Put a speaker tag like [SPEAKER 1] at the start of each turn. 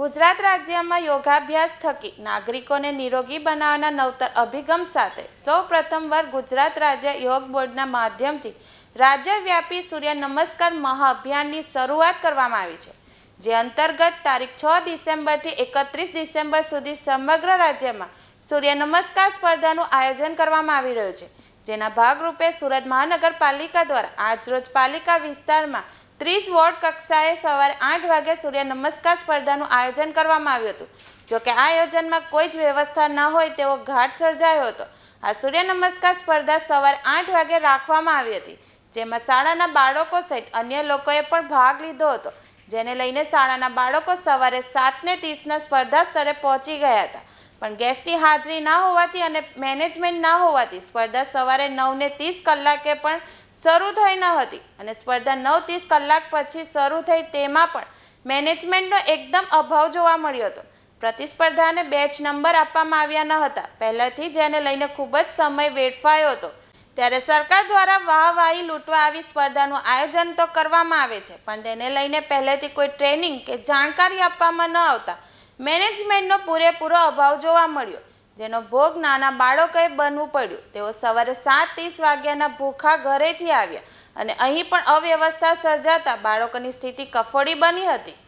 [SPEAKER 1] ગુજરાત રાજ્યમાં યોગાભ્યાસ થકી નાગરિકોને નિરોગી બનાવવાના નવતર અભિગમ સાથે સૌ પ્રથમવાર ગુજરાત રાજ્ય યોગ બોર્ડના માધ્યમથી રાજ્યવ્યાપી સૂર્ય નમસ્કાર મહાઅભિયાનની શરૂઆત કરવામાં આવી છે, જે અંતર્ગત તારીખ છ ડિસેમ્બરથી એકત્રીસ ડિસેમ્બર સુધી સમગ્ર રાજ્યમાં સૂર્ય નમસ્કાર સ્પર્ધાનું આયોજન કરવામાં આવી રહ્યું છે, જેના ભાગરૂપે સુરત મહાનગરપાલિકા દ્વારા આજરોજ પાલિકા વિસ્તારમાં ત્રીસ વોર્ડ કક્ષાએ સવારે આઠ વાગે સૂર્ય નમસ્કાર સ્પર્ધાનું આયોજન કરવામાં આવ્યું હતું. જોકે આ આયોજનમાં કોઈ જ વ્યવસ્થા ન હોય તેવો ઘાટ સર્જાયો હતો. આ સૂર્ય નમસ્કાર સ્પર્ધા સવારે આઠ વાગે રાખવામાં આવી હતી, જેમાં શાળાના બાળકો સહિત અન્ય લોકોએ પણ ભાગ લીધો હતો. જેને લઈને શાળાના બાળકો સવારે સાતને ત્રીસના સ્પર્ધા સ્થળે પહોંચી ગયા હતા. પણ ગેસ્ટની હાજરી ના હોવાથી અને મેનેજમેન્ટ ના હોવાથી સ્પર્ધા સવારે નવને ત્રીસ કલાકે પણ શરૂ થઈ ન હતી અને સ્પર્ધા નવ ત્રીસ કલાક પછી શરૂ થઈ તેમાં પણ મેનેજમેન્ટનો એકદમ અભાવ જોવા મળ્યો હતો. પ્રતિસ્પર્ધાને બેચ નંબર આપવામાં આવ્યા ન હતા. પહેલાથી જેને લઈને ખૂબ જ સમય વેડફાયો હતો. ત્યારે સરકાર દ્વારા વાહવાહી લૂંટવા આવી સ્પર્ધાનું આયોજન તો કરવામાં આવે છે, પણ તેને લઈને પહેલેથી કોઈ ટ્રેનિંગ કે જાણકારી આપવામાં ન આવતા મેનેજમેન્ટનો પૂરેપૂરો અભાવ જોવા મળ્યો. જેનો ભોગ નાના બાળકોએ બનવું પડ્યું. તેઓ સવારે સાત ત્રીસ વાગ્યાના ભૂખા ઘરેથી આવ્યા અને અહીં પણ અવ્યવસ્થા સર્જાતા બાળકોની સ્થિતિ કફોડી બની હતી.